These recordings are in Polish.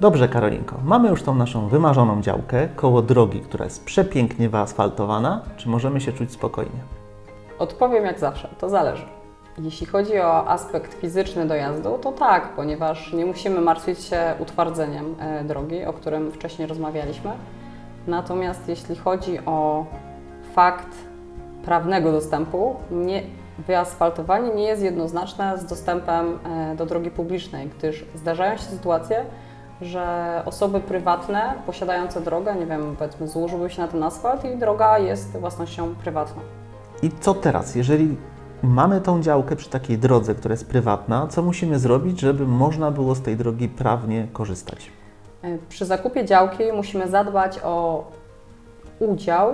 Dobrze, Karolinko, mamy już tą naszą wymarzoną działkę koło drogi, która jest przepięknie wyasfaltowana. Czy możemy się czuć spokojnie? Odpowiem jak zawsze, to zależy. Jeśli chodzi o aspekt fizyczny dojazdu, to tak, ponieważ nie musimy martwić się utwardzeniem e, drogi, o którym wcześniej rozmawialiśmy. Natomiast jeśli chodzi o fakt prawnego dostępu, nie, wyasfaltowanie nie jest jednoznaczne z dostępem e, do drogi publicznej, gdyż zdarzają się sytuacje, że osoby prywatne posiadające drogę, nie wiem, powiedzmy złożyły się na ten asfalt i droga jest własnością prywatną. I co teraz, jeżeli mamy tą działkę przy takiej drodze, która jest prywatna, co musimy zrobić, żeby można było z tej drogi prawnie korzystać? E, Przy zakupie działki musimy zadbać o udział,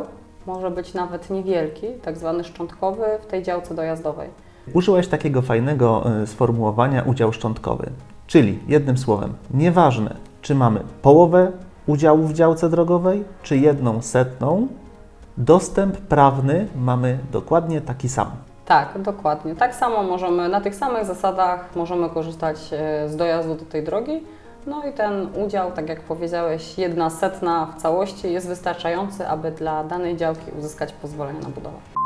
może być nawet niewielki, tak zwany szczątkowy w tej działce dojazdowej. Użyłeś takiego fajnego y, sformułowania udział szczątkowy, czyli jednym słowem, nieważne czy mamy połowę udziału w działce drogowej, czy jedną setną, dostęp prawny mamy dokładnie taki sam. Tak, dokładnie. Tak samo możemy, na tych samych zasadach możemy korzystać e, z dojazdu do tej drogi. No i ten udział, tak jak powiedziałeś, jedna setna w całości jest wystarczający, aby dla danej działki uzyskać pozwolenie na budowę.